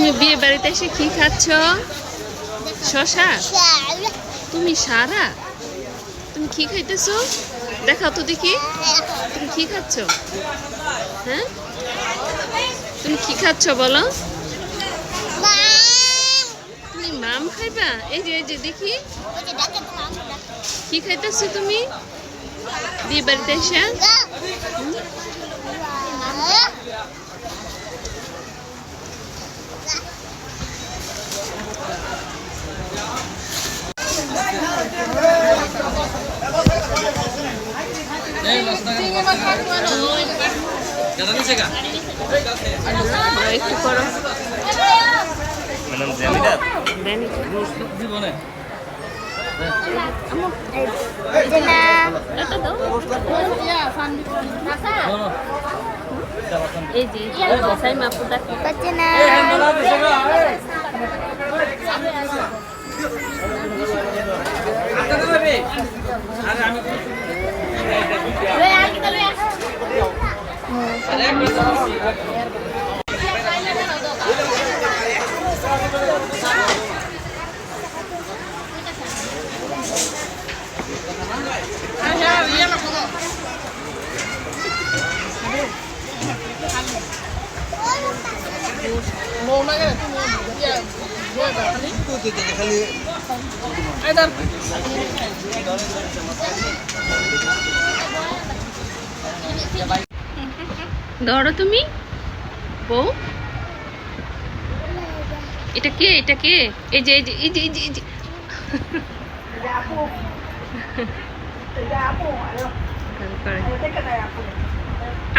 তুমি বিয়ে বাড়িতে এসে কি খাচ্ছ? শশা? তুমি সারা? তুমি কি খাইতেছো? দেখাও তো দেখি। তুমি কি খাচ্ছ? হ্যাঁ? তুমি কি খাচ্ছ বলো? তুমি মাম খাইবা? এই যে এই যে, দেখি। কি খাইতেছো তুমি? বিয়ে বাড়িতে এসে? একটু করো এই যে সাই মাপু দেখো মৌনাকে তুমি ধরো তুমি। বউ। এটা কে? এটা কে? এই যে এই যে এই যে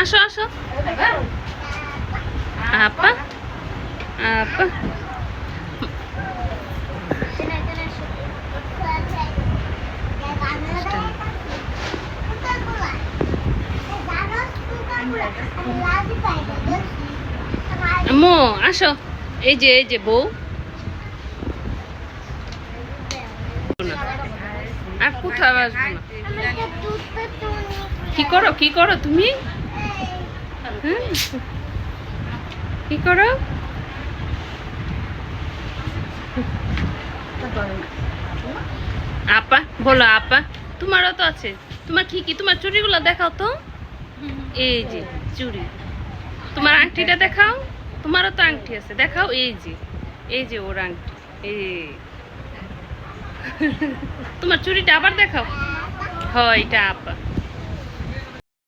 আসো আসো। আপা আপা। আম্মু আসো। এই যে এই যে বউ। আর কোথাও আসব না। কি করো কি করো তুমি? কি করো? আপা, বলো আপা। তোমারও তো আছে। তোমার কি কি? তোমার চুড়িগুলো দেখাও তো। এই যে, চুড়ি। তোমার আংটিটা দেখাও। তোমারও তো আংটি আছে। দেখাও এই যে এই যে ওর আংটি। এই। তোমার চুড়িটা আবার দেখাও। হয়, এটা আপা